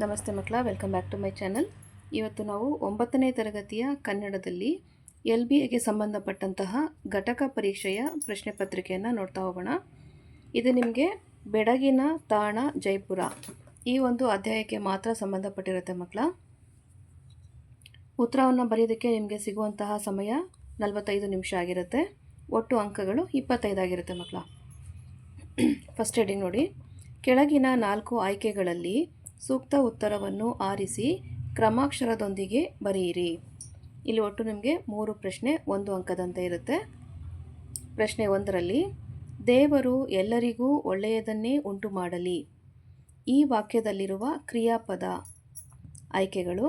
ನಮಸ್ತೆ ಮಕ್ಕಳ, welcome back to my channel. ಇವತ್ತು ನಾವು ಒಂಬತ್ತನೇ ತರಗತಿಯ ಕನ್ನಡದಲ್ಲಿ ಎಲ್ ಬಿ ಎಗೆ ಸಂಬಂಧಪಟ್ಟಂತಹ ಘಟಕ ಪರೀಕ್ಷೆಯ ಪ್ರಶ್ನೆ ಪತ್ರಿಕೆಯನ್ನು ನೋಡ್ತಾ ಹೋಗೋಣ. ಇದು ನಿಮಗೆ ಬೆಡಗಿನ ತಾಣ ಜೈಪುರ ಈ ಒಂದು ಅಧ್ಯಾಯಕ್ಕೆ ಮಾತ್ರ ಸಂಬಂಧಪಟ್ಟಿರುತ್ತೆ ಮಕ್ಕಳ. ಉತ್ತರವನ್ನು ಬರೆಯೋದಕ್ಕೆ ನಿಮಗೆ ಸಿಗುವಂತಹ ಸಮಯ ನಲವತ್ತೈದು ನಿಮಿಷ ಆಗಿರುತ್ತೆ. ಒಟ್ಟು ಅಂಕಗಳು ಇಪ್ಪತ್ತೈದಾಗಿರುತ್ತೆ ಮಕ್ಕಳ. ಫಸ್ಟ್ ಹೆಡಿಂಗ್ ನೋಡಿ. ಕೆಳಗಿನ ನಾಲ್ಕು ಆಯ್ಕೆಗಳಲ್ಲಿ ಸೂಕ್ತ ಉತ್ತರವನ್ನು ಆರಿಸಿ ಕ್ರಮಾಕ್ಷರದೊಂದಿಗೆ ಬರೆಯಿರಿ. ಇಲ್ಲಿ ಒಟ್ಟು ನಿಮಗೆ ಮೂರು ಪ್ರಶ್ನೆ, ಒಂದು ಅಂಕದಂತೆ ಇರುತ್ತೆ. ಪ್ರಶ್ನೆ ಒಂದರಲ್ಲಿ, ದೇವರು ಎಲ್ಲರಿಗೂ ಒಳ್ಳೆಯದನ್ನೇ ಉಂಟು ಮಾಡಲಿ ಈ ವಾಕ್ಯದಲ್ಲಿರುವ ಕ್ರಿಯಾಪದ ಆಯ್ಕೆಗಳು,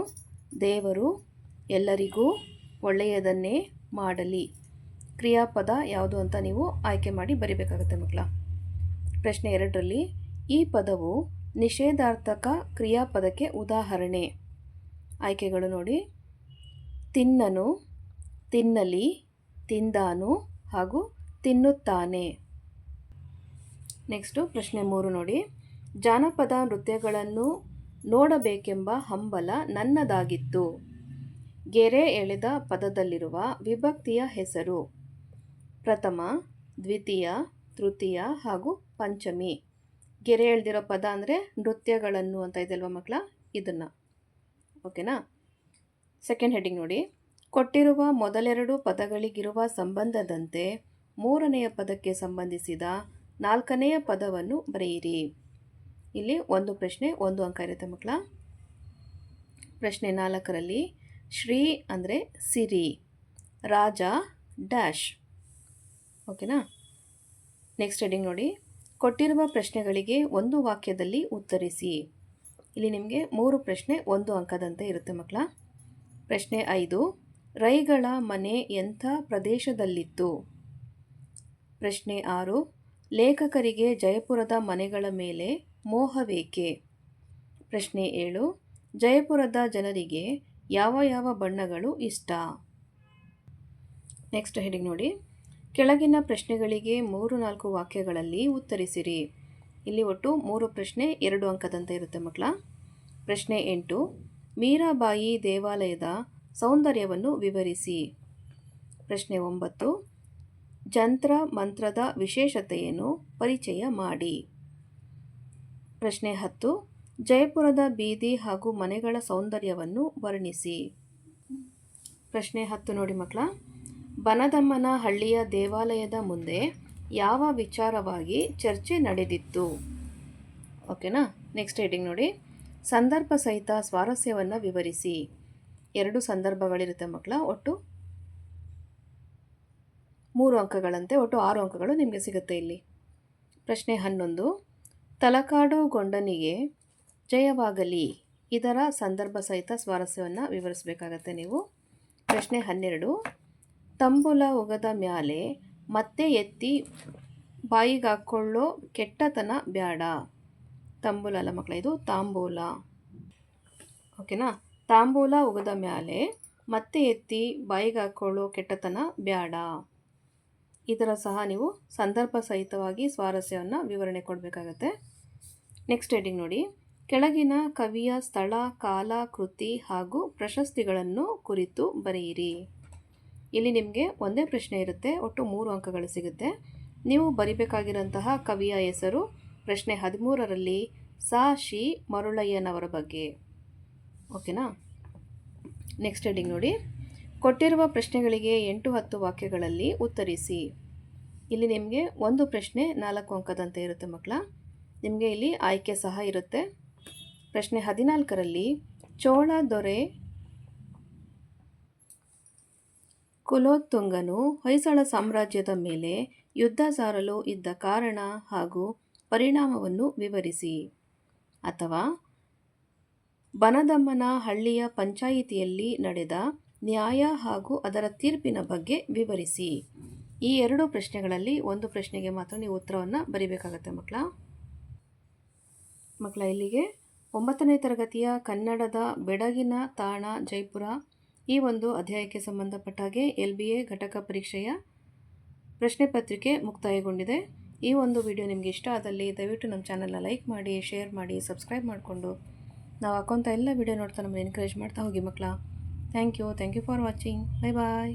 ದೇವರು ಎಲ್ಲರಿಗೂ ಒಳ್ಳೆಯದನ್ನೇ ಮಾಡಲಿ. ಕ್ರಿಯಾಪದ ಯಾವುದು ಅಂತ ನೀವು ಆಯ್ಕೆ ಮಾಡಿ ಬರಿಬೇಕಾಗುತ್ತೆ ಮಕ್ಕಳ. ಪ್ರಶ್ನೆ ಎರಡರಲ್ಲಿ, ಈ ಪದವು ನಿಷೇಧಾರ್ಥಕ ಕ್ರಿಯಾಪದಕ್ಕೆ ಉದಾಹರಣೆ. ಆಯ್ಕೆಗಳು ನೋಡಿ. ತಿನ್ನನು, ತಿನ್ನಲಿ, ತಿಂದಾನು ಹಾಗೂ ತಿನ್ನುತ್ತಾನೆ. ನೆಕ್ಸ್ಟು ಪ್ರಶ್ನೆ ಮೂರು ನೋಡಿ. ಜಾನಪದ ನೃತ್ಯಗಳನ್ನು ನೋಡಬೇಕೆಂಬ ಹಂಬಲ ನನ್ನದಾಗಿತ್ತು. ಗೆರೆ ಎಳೆದ ಪದದಲ್ಲಿರುವ ವಿಭಕ್ತಿಯ ಹೆಸರು. ಪ್ರಥಮ, ದ್ವಿತೀಯ, ತೃತೀಯ ಹಾಗೂ ಪಂಚಮಿ. ಗೆರೆ ಎಳೆದಿರೋ ಪದ ಅಂದರೆ ನೃತ್ಯಗಳನ್ನು ಅಂತ ಇದೆಲ್ವ ಮಕ್ಕಳ ಇದನ್ನು. ಓಕೆನಾ? ಸೆಕೆಂಡ್ ಹೆಡ್ಡಿಂಗ್ ನೋಡಿ. ಕೊಟ್ಟಿರುವ ಮೊದಲೆರಡು ಪದಗಳಿಗಿರುವ ಸಂಬಂಧದಂತೆ ಮೂರನೆಯ ಪದಕ್ಕೆ ಸಂಬಂಧಿಸಿದ ನಾಲ್ಕನೆಯ ಪದವನ್ನು ಬರೆಯಿರಿ. ಇಲ್ಲಿ ಒಂದು ಪ್ರಶ್ನೆ, ಒಂದು ಅಂಕ ಇರುತ್ತೆ ಮಕ್ಕಳ ಪ್ರಶ್ನೆ ನಾಲ್ಕರಲ್ಲಿ ಶ್ರೀ ಅಂದರೆ ಸಿರಿ, ರಾಜ ಡ್ಯಾಶ್. ಓಕೆನಾ? ನೆಕ್ಸ್ಟ್ ಹೆಡ್ಡಿಂಗ್ ನೋಡಿ. ಕೊಟ್ಟಿರುವ ಪ್ರಶ್ನೆಗಳಿಗೆ ಒಂದು ವಾಕ್ಯದಲ್ಲಿ ಉತ್ತರಿಸಿ. ಇಲ್ಲಿ ನಿಮಗೆ ಮೂರು ಪ್ರಶ್ನೆ, ಒಂದು ಅಂಕದಂತೆ ಇರುತ್ತೆ ಮಕ್ಕಳ. ಪ್ರಶ್ನೆ ಐದು, ರೈಗಳ ಮನೆ ಎಂಥ ಪ್ರದೇಶದಲ್ಲಿತ್ತು? ಪ್ರಶ್ನೆ ಆರು, ಲೇಖಕರಿಗೆ ಜಯಪುರದ ಮನೆಗಳ ಮೇಲೆ ಮೋಹವೇಕೆ? ಪ್ರಶ್ನೆ ಏಳು, ಜಯಪುರದ ಜನರಿಗೆ ಯಾವ ಯಾವ ಬಣ್ಣಗಳು ಇಷ್ಟ? ನೆಕ್ಸ್ಟ್ ಹೆಡಿಂಗ್ ನೋಡಿ. ಕೆಳಗಿನ ಪ್ರಶ್ನೆಗಳಿಗೆ ಮೂರು ನಾಲ್ಕು ವಾಕ್ಯಗಳಲ್ಲಿ ಉತ್ತರಿಸಿರಿ. ಇಲ್ಲಿ ಒಟ್ಟು ಮೂರು ಪ್ರಶ್ನೆ, ಎರಡು ಅಂಕದಂತೆ ಇರುತ್ತೆ ಮಕ್ಕಳ. ಪ್ರಶ್ನೆ ಎಂಟು, ಮೀರಾಬಾಯಿ ದೇವಾಲಯದ ಸೌಂದರ್ಯವನ್ನು ವಿವರಿಸಿ. ಪ್ರಶ್ನೆ ಒಂಬತ್ತು, ಜಂತ್ರ ಮಂತ್ರದ ವಿಶೇಷತೆಯನ್ನು ಪರಿಚಯ ಮಾಡಿ. ಪ್ರಶ್ನೆ ಹತ್ತು, ಜಯಪುರದ ಬೀದಿ ಹಾಗೂ ಮನೆಗಳ ಸೌಂದರ್ಯವನ್ನು ವರ್ಣಿಸಿ. ಪ್ರಶ್ನೆ ಹತ್ತು ನೋಡಿ ಮಕ್ಕಳ. ಬನದಮ್ಮನ ಹಳ್ಳಿಯ ದೇವಾಲಯದ ಮುಂದೆ ಯಾವ ವಿಚಾರವಾಗಿ ಚರ್ಚೆ ನಡೆದಿತ್ತು? ಓಕೆನಾ? ನೆಕ್ಸ್ಟ್ ಹೆಡಿಂಗ್ ನೋಡಿ. ಸಂದರ್ಭ ಸಹಿತ ಸ್ವಾರಸ್ಯವನ್ನು ವಿವರಿಸಿ. ಎರಡು ಸಂದರ್ಭಗಳಿರುತ್ತೆ ಮಕ್ಕಳ, ಒಟ್ಟು ಮೂರು ಅಂಕಗಳಂತೆ, ಒಟ್ಟು ಆರು ಅಂಕಗಳು ನಿಮಗೆ ಸಿಗುತ್ತೆ ಇಲ್ಲಿ. ಪ್ರಶ್ನೆ ಹನ್ನೊಂದು. ತಲಕಾಡು ಗೊಂಡನಿಗೆ ಜಯವಾಗಲಿ, ಇದರ ಸಂದರ್ಭ ಸಹಿತ ಸ್ವಾರಸ್ಯವನ್ನು ವಿವರಿಸಬೇಕಾಗತ್ತೆ ನೀವು. ಪ್ರಶ್ನೆ ಹನ್ನೆರಡು. ತಂಬುಲ ಒಗದ ಮ್ಯಾಲೆ ಮತ್ತೆ ಎತ್ತಿ ಬಾಯಿಗಾಕೊಳ್ಳೋ ಕೆಟ್ಟತನ ಬ್ಯಾಡ. ತಂಬುಲ ಅಲ್ಲ ಮಕ್ಕಳ ಇದು ತಾಂಬೂಲ. ಓಕೆನಾ? ತಾಂಬೂಲ ಒಗದ ಮ್ಯಾಲೆ ಮತ್ತೆ ಎತ್ತಿ ಬಾಯಿಗೆ ಹಾಕ್ಕೊಳ್ಳೋ ಕೆಟ್ಟತನ ಬ್ಯಾಡ. ಇದರ ಸಹ ನೀವು ಸಂದರ್ಭ ಸಹಿತವಾಗಿ ಸ್ವಾರಸ್ಯವನ್ನು ವಿವರಣೆ ಕೊಡಬೇಕಾಗತ್ತೆ. ನೆಕ್ಸ್ಟ್ ಹೆಡಿಂಗ್ ನೋಡಿ. ಕೆಳಗಿನ ಕವಿಯ ಸ್ಥಳ, ಕಾಲ, ಕೃತಿ ಹಾಗೂ ಪ್ರಶಸ್ತಿಗಳನ್ನು ಕುರಿತು ಬರೆಯಿರಿ. ಇಲ್ಲಿ ನಿಮಗೆ ಒಂದೇ ಪ್ರಶ್ನೆ ಇರುತ್ತೆ, ಒಟ್ಟು ಮೂರು ಅಂಕಗಳು ಸಿಗುತ್ತೆ. ನೀವು ಬರಿಬೇಕಾಗಿರೋಂತಹ ಕವಿಯ ಹೆಸರು, ಪ್ರಶ್ನೆ ಹದಿಮೂರರಲ್ಲಿ ಸಾ, ಶಿ, ಮರುಳಯ್ಯನವರ ಬಗ್ಗೆ. ಓಕೆನಾ? ನೆಕ್ಸ್ಟ್ ಹೆಡಿಂಗ್ ನೋಡಿ. ಕೊಟ್ಟಿರುವ ಪ್ರಶ್ನೆಗಳಿಗೆ ಎಂಟು, ಹತ್ತು ವಾಕ್ಯಗಳಲ್ಲಿ ಉತ್ತರಿಸಿ. ಇಲ್ಲಿ ನಿಮಗೆ ಒಂದು ಪ್ರಶ್ನೆ ನಾಲ್ಕು ಅಂಕದಂತೆ ಇರುತ್ತೆ ಮಕ್ಕಳ. ನಿಮಗೆ ಇಲ್ಲಿ ಆಯ್ಕೆ ಸಹ ಇರುತ್ತೆ. ಪ್ರಶ್ನೆ ಹದಿನಾಲ್ಕರಲ್ಲಿ, ಚೋಳ ದೊರೆ ಕುಲೋತ್ತುಂಗನು ಹೊಯ್ಸಳ ಸಾಮ್ರಾಜ್ಯದ ಮೇಲೆ ಯುದ್ಧ ಸಾರಲು ಇದ್ದ ಕಾರಣ ಹಾಗೂ ಪರಿಣಾಮವನ್ನು ವಿವರಿಸಿ. ಅಥವಾ, ಬನದಮ್ಮನ ಹಳ್ಳಿಯ ಪಂಚಾಯಿತಿಯಲ್ಲಿ ನಡೆದ ನ್ಯಾಯ ಹಾಗೂ ಅದರ ತೀರ್ಪಿನ ಬಗ್ಗೆ ವಿವರಿಸಿ. ಈ ಎರಡು ಪ್ರಶ್ನೆಗಳಲ್ಲಿ ಒಂದು ಪ್ರಶ್ನೆಗೆ ಮಾತ್ರ ನೀವು ಉತ್ತರವನ್ನು ಬರಿಬೇಕಾಗತ್ತೆ ಮಕ್ಕಳ. ಮಕ್ಕಳ ಇಲ್ಲಿಗೆ ಒಂಬತ್ತನೇ ತರಗತಿಯ ಕನ್ನಡದ ಬೆಡಗಿನ ತಾಣ ಜೈಪುರ ಈ ಒಂದು ಅಧ್ಯಾಯಕ್ಕೆ ಸಂಬಂಧಪಟ್ಟ ಹಾಗೆ ಎಲ್ ಬಿ ಎ ಘಟಕ ಪರೀಕ್ಷೆಯ ಪ್ರಶ್ನೆ ಪತ್ರಿಕೆ ಮುಕ್ತಾಯಗೊಂಡಿದೆ. ಈ ಒಂದು ವಿಡಿಯೋ ನಿಮಗೆ ಇಷ್ಟ ಆದಲ್ಲಿ ದಯವಿಟ್ಟು ನಮ್ಮ ಚಾನಲ್ನ ಲೈಕ್ ಮಾಡಿ, ಶೇರ್ ಮಾಡಿ, ಸಬ್ಸ್ಕ್ರೈಬ್ ಮಾಡಿಕೊಂಡು ನಾವು ಹಾಕೋಂಥ ಎಲ್ಲ ವಿಡಿಯೋ ನೋಡ್ತಾ ನಮ್ಮನ್ನು ಎನ್ಕರೇಜ್ ಮಾಡ್ತಾ ಹೋಗಿ ಮಕ್ಕಳ. Thank you thank you for watching. Bye bye.